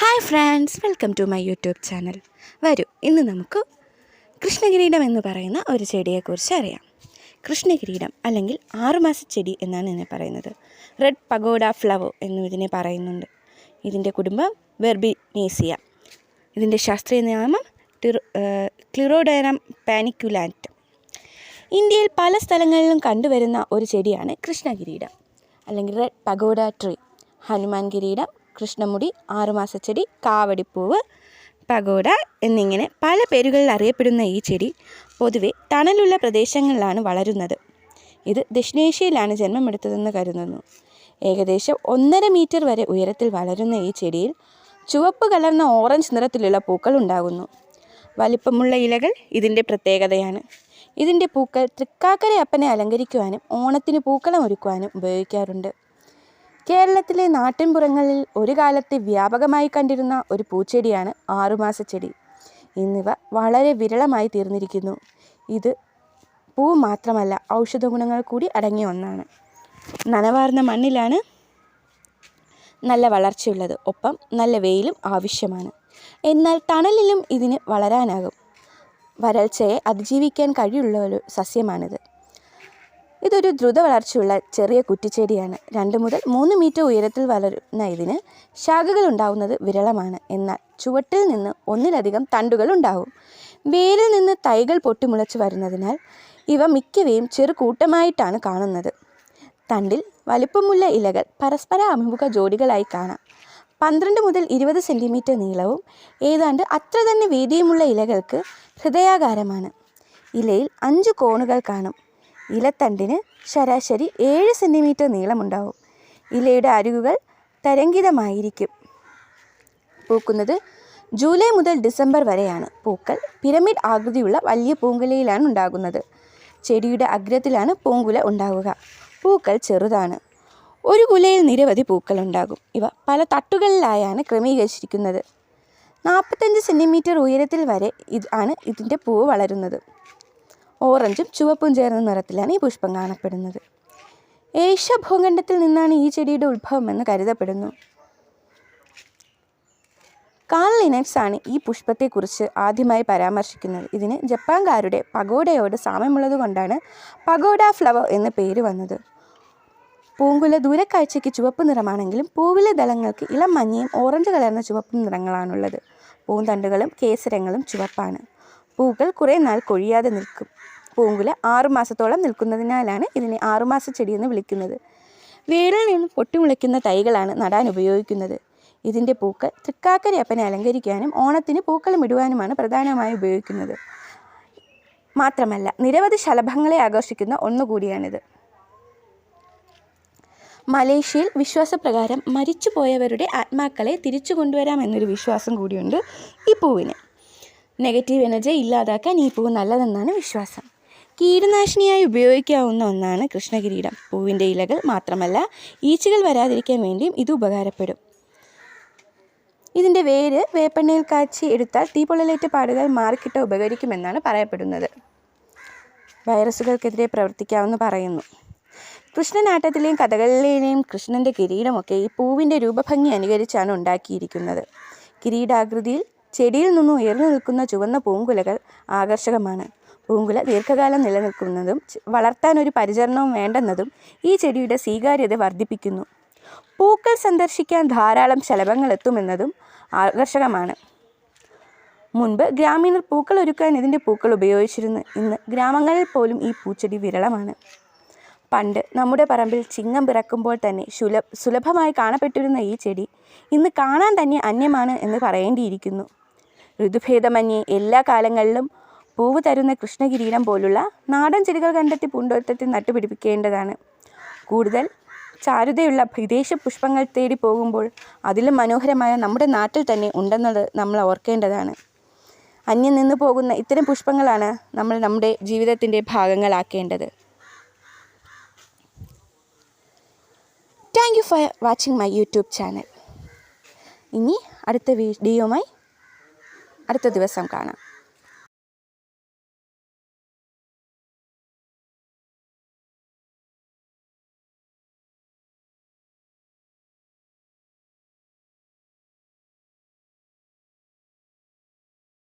Hi friends welcome to my YouTube channel വരൂ ഇന്ന് നമുക്ക് കൃഷ്ണകിരീടം എന്ന് പറയുന്ന ഒരു ചെടിയെക്കുറിച്ച് അറിയാം. കൃഷ്ണകിരീടം അല്ലെങ്കിൽ ആറുമാസ ചെടി എന്നാണ് ഇതിനെ പറയുന്നത്. റെഡ് പഗോഡ ഫ്ലവർ എന്നും ഇതിനെ പറയുന്നുണ്ട്. ഇതിന്റെ കുടുംബം വെർബിനേസിയ ഇതിന്റെ ശാസ്ത്രീയ നാമം ക്ലിറോഡൈനം ക്ലിറോഡേനം ഇന്ത്യയിൽ പല സ്ഥലങ്ങളിലും കണ്ടുവരുന്ന ഒരു ചെടിയാണ് കൃഷ്ണകിരീടം. അല്ലെങ്കിൽ റെഡ് പഗോഡ ട്രീ ഹനുമാൻ കിരീടം കൃഷ്ണമുടി ആറുമാസച്ചെടി കാവടിപ്പൂവ് പഗോഡ എന്നിങ്ങനെ പല പേരുകളിൽ അറിയപ്പെടുന്ന ഈ ചെടി പൊതുവെ തണലുള്ള പ്രദേശങ്ങളിലാണ് വളരുന്നത്. ഇത് ദക്ഷിണേഷ്യയിലാണ് ജന്മമെടുത്തതെന്ന് കരുതുന്നു. ഏകദേശം ഒന്നര മീറ്റർ വരെ ഉയരത്തിൽ വളരുന്ന ഈ ചെടിയിൽ ചുവപ്പ് കലർന്ന ഓറഞ്ച് നിറത്തിലുള്ള പൂക്കൾ ഉണ്ടാകുന്നു. വലിപ്പമുള്ള ഇലകൾ ഇതിന്റെ പ്രത്യേകതയാണ്. ഇതിന്റെ പൂക്കൾ തൃക്കാക്കരയപ്പനെ അലങ്കരിക്കുവാനും ഓണത്തിന് പൂക്കളം ഒരുക്കുവാനും ഉപയോഗിക്കാറുണ്ട്. കേരളത്തിലെ നാട്ടിൻപുറങ്ങളിൽ ഒരു കാലത്ത് വ്യാപകമായി കണ്ടിരുന്ന ഒരു പൂച്ചെടിയാണ് ആറുമാസ ചെടി. എന്നിവ വളരെ വിരളമായി തീർന്നിരിക്കുന്നു. ഇത് പൂ മാത്രമല്ല ഔഷധ ഗുണങ്ങൾ കൂടി അടങ്ങിയ ഒന്നാണ്. നനവാർന്ന മണ്ണിലാണ് നല്ല വളർച്ചയുള്ളത്. ഒപ്പം നല്ല വെയിലും ആവശ്യമാണ്. എന്നാൽ തണലിലും ഇതിന് വളരാനാകും. വരൾച്ചയെ അതിജീവിക്കാൻ കഴിയുള്ള ഒരു സസ്യമാണിത്. ഇതൊരു ദ്രുത വളർച്ചയുള്ള ചെറിയ കുറ്റിച്ചെടിയാണ്. രണ്ട് മുതൽ മൂന്ന് മീറ്റർ ഉയരത്തിൽ വളരുന്ന ഇതിന് ശാഖകൾ ഉണ്ടാവുന്നത് വിരളമാണ്. എന്നാൽ ചുവട്ടിൽ നിന്ന് ഒന്നിലധികം തണ്ടുകൾ ഉണ്ടാവും. വേരിൽ നിന്ന് തൈകൾ പൊട്ടിമുളച്ച് വരുന്നതിനാൽ ഇവ മിക്കവയും ചെറു കൂട്ടമായിട്ടാണ് കാണുന്നത്. തണ്ടിൽ വലിപ്പമുള്ള ഇലകൾ പരസ്പര അഭിമുഖ ജോഡികളായി കാണാം. പന്ത്രണ്ട് മുതൽ ഇരുപത് സെന്റിമീറ്റർ നീളവും ഏതാണ്ട് അത്ര തന്നെ വീതിയുമുള്ള ഇലകൾക്ക് ഹൃദയാകാരമാണ്. ഇലയിൽ അഞ്ച് കോണുകൾ കാണും. ഇലത്തണ്ടിന് ശരാശരി ഏഴ് സെന്റിമീറ്റർ നീളമുണ്ടാവും. ഇലയുടെ അരികുകൾ തരംഗിതമായിരിക്കും. പൂക്കുന്നത് ജൂലൈ മുതൽ ഡിസംബർ വരെയാണ്. പൂക്കൾ പിരമിഡ് ആകൃതിയുള്ള വലിയ പൂങ്കുലയിലാണ് ഉണ്ടാകുന്നത്. ചെടിയുടെ അഗ്രത്തിലാണ് പൂങ്കുല ഉണ്ടാവുക. പൂക്കൾ ചെറുതാണ്. ഒരു കുലയിൽ നിരവധി പൂക്കൾ ഉണ്ടാകും ഇവ പല തട്ടുകളിലായാണ് ക്രമീകരിച്ചിരിക്കുന്നത്. നാൽപ്പത്തഞ്ച് സെന്റിമീറ്റർ ഉയരത്തിൽ വരെ ഇത് ആണ് ഇതിന്റെ പൂവ് വളരുന്നത്. ഓറഞ്ചും ചുവപ്പും ചേർന്ന നിറത്തിലാണ് ഈ പുഷ്പം കാണപ്പെടുന്നത്. ഏഷ്യ ഭൂഖണ്ഡത്തിൽ നിന്നാണ് ഈ ചെടിയുടെ ഉത്ഭവം എന്ന് കരുതപ്പെടുന്നു. കാൾ ലിനക്സ് ആണ് ഈ പുഷ്പത്തെക്കുറിച്ച് ആദ്യമായി പരാമർശിക്കുന്നത്. ഇതിന് ജപ്പാൻകാരുടെ പഗോഡയോട് സാമ്യമുള്ളത് കൊണ്ടാണ് പഗോഡ ഫ്ലവർ എന്ന പേര് വന്നത്. പൂങ്കുല ദൂരക്കാഴ്ചയ്ക്ക് ചുവപ്പ് നിറമാണെങ്കിലും പൂവിലെ ദളങ്ങൾക്ക് ഇളം മഞ്ഞയും ഓറഞ്ച് കലർന്ന ചുവപ്പ് നിറങ്ങളാണുള്ളത്. പൂന്തണ്ടുകളും കേസരങ്ങളും ചുവപ്പാണ്. പൂക്കൾ കുറേ നാൾ കൊഴിയാതെ നിൽക്കും. പൂങ്കുല ആറുമാസത്തോളം നിൽക്കുന്നതിനാലാണ് ഇതിനെ ആറുമാസ ചെടിയെന്ന് വിളിക്കുന്നത്. വേരിൽ നിന്ന് പൊട്ടിമുളയ്ക്കുന്ന തൈകളാണ് നടാൻ ഉപയോഗിക്കുന്നത്. ഇതിന്റെ പൂക്കൾ തൃക്കാക്കരയപ്പനെ അലങ്കരിക്കാനും ഓണത്തിന് പൂക്കളം ഇടുവാനുമാണ് പ്രധാനമായി ഉപയോഗിക്കുന്നത്. മാത്രമല്ല നിരവധി ശലഭങ്ങളെ ആകർഷിക്കുന്ന ഒന്നുകൂടിയാണിത്. മലേഷ്യയിൽ വിശ്വാസപ്രകാരം മരിച്ചുപോയവരുടെ ആത്മാക്കളെ തിരിച്ചു കൊണ്ടുവരാമെന്നൊരു വിശ്വാസം കൂടിയുണ്ട് ഈ പൂവിന്. നെഗറ്റീവ് എനർജി ഇല്ലാതാക്കാൻ ഈ പൂവ് നല്ലതെന്നാണ് വിശ്വാസം. കീടനാശിനിയായി ഉപയോഗിക്കാവുന്ന ഒന്നാണ് കൃഷ്ണകിരീടം. പൂവിന്റെ ഇലകൾ മാത്രമല്ല ഈച്ചകൾ വരാതിരിക്കാൻ വേണ്ടിയും ഇത് ഉപകാരപ്പെടും. ഇതിന്റെ വേര് വേപ്പെണ്ണയിൽ കാച്ചി എടുത്താൽ തീപൊള്ളലേറ്റ പാടുകൾ മാറിക്കിട്ട ഉപകരിക്കുമെന്നാണ് പറയപ്പെടുന്നത്. വൈറസുകൾക്കെതിരെ പ്രവർത്തിക്കാമെന്ന് പറയുന്നു. കൃഷ്ണനാട്ടത്തിലെയും കഥകളിലെയും കൃഷ്ണന്റെ കിരീടമൊക്കെ ഈ പൂവിന്റെ രൂപഭംഗി അനുകരിച്ചാണ് ഉണ്ടാക്കിയിരിക്കുന്നത്. കിരീടാകൃതിയിൽ ചെടിയിൽ നിന്നും ഉയർന്നു നിൽക്കുന്ന ചുവന്ന പൂങ്കുലകൾ ആകർഷകമാണ്. പൂങ്കുല ദീർഘകാലം നിലനിൽക്കുന്നതും വളർത്താൻ ഒരു പരിചരണവും വേണ്ടെന്നതും ഈ ചെടിയുടെ സ്വീകാര്യത വർദ്ധിപ്പിക്കുന്നു. പൂക്കൾ സന്ദർശിക്കാൻ ധാരാളം ശലഭങ്ങൾ എത്തുമെന്നതും ആകർഷകമാണ്. മുൻപ് ഗ്രാമീണർ പൂക്കൾ ഒരുക്കാൻ ഇതിന്റെ പൂക്കൾ ഉപയോഗിച്ചിരുന്നു. ഇന്ന് ഗ്രാമങ്ങളിൽ പോലും ഈ പൂച്ചെടി വിരളമാണ്. പണ്ട് നമ്മുടെ പറമ്പിൽ ചിങ്ങം പിറക്കുമ്പോൾ തന്നെ സുല സുലഭമായി കാണപ്പെട്ടിരുന്ന ഈ ചെടി ഇന്ന് കാണാൻ തന്നെ അന്യമാണ് എന്ന് പറയേണ്ടിയിരിക്കുന്നു. ഋതുഭേദമന്യേ എല്ലാ കാലങ്ങളിലും പൂവ് തരുന്ന കൃഷ്ണകിരീടം പോലുള്ള നാടൻ ചെടികൾ കണ്ടെത്തി പൂന്തോട്ടത്തിൽ നട്ടുപിടിപ്പിക്കേണ്ടതാണ്. കൂടുതൽ ചാരുതയുള്ള വിദേശ പുഷ്പങ്ങൾ തേടി പോകുമ്പോൾ അതിലും മനോഹരമായ നമ്മുടെ നാട്ടിൽ തന്നെ ഉണ്ടെന്നത് നമ്മൾ ഓർക്കേണ്ടതാണ്. അന്യം നിന്ന് പോകുന്ന ഇത്തരം പുഷ്പങ്ങളാണ് നമ്മൾ നമ്മുടെ ജീവിതത്തിന്റെ ഭാഗങ്ങളാക്കേണ്ടത്. Thank you for watching my YouTube channel ഇനി അടുത്ത വീഡിയോയുമായി അടുത്ത ദിവസം കാണാം.